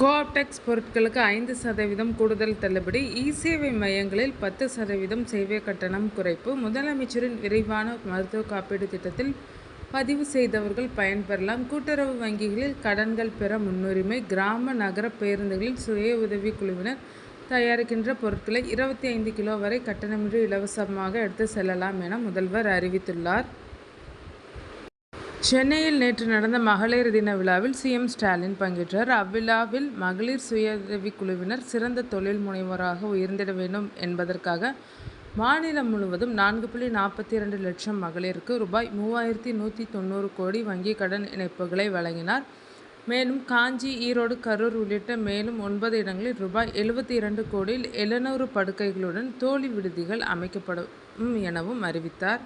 கோஆப்டெக்ஸ் பொருட்களுக்கு ஐந்து சதவீதம் கூடுதல் தள்ளுபடி இ-சேவை மையங்களில் பத்து சதவீதம் சேவை கட்டணம் குறைப்பு முதலமைச்சரின் விரைவான மருத்துவ காப்பீடு திட்டத்தில் பதிவு செய்தவர்கள் பயன்பெறலாம் கூட்டுறவு வங்கிகளில் கடன்கள் பெற முன்னுரிமை கிராம நகர பேருந்துகளில் சுய உதவி குழுவினர் தயாரிக்கின்ற பொருட்களை இருபத்தி ஐந்து கிலோ வரை கட்டணமின்றி இலவசமாக எடுத்து செல்லலாம் என முதல்வர் அறிவித்துள்ளார். சென்னையில் நேற்று நடந்த மகளிர் தின விழாவில் சிஎம் ஸ்டாலின் பங்கேற்றார். அவ்விழாவில் மகளிர் சுயஉதவிக் குழுவினர் சிறந்த தொழில் முனைவோராக உயர்ந்திட வேண்டும் என்பதற்காக மாநிலம் முழுவதும் நான்கு புள்ளி நாற்பத்தி இரண்டு லட்சம் மகளிருக்கு ரூபாய் மூவாயிரத்தி நூற்றி தொண்ணூறு கோடி வங்கி கடன் இணைப்புகளை வழங்கினார். மேலும் காஞ்சி ஈரோடு கரூர் உள்ளிட்ட மேலும் ஒன்பது இடங்களில் ரூபாய் எழுபத்தி இரண்டு கோடியில் எழுநூறு படுக்கைகளுடன் தோழி விடுதிகள் அமைக்கப்படும் எனவும் அறிவித்தார்.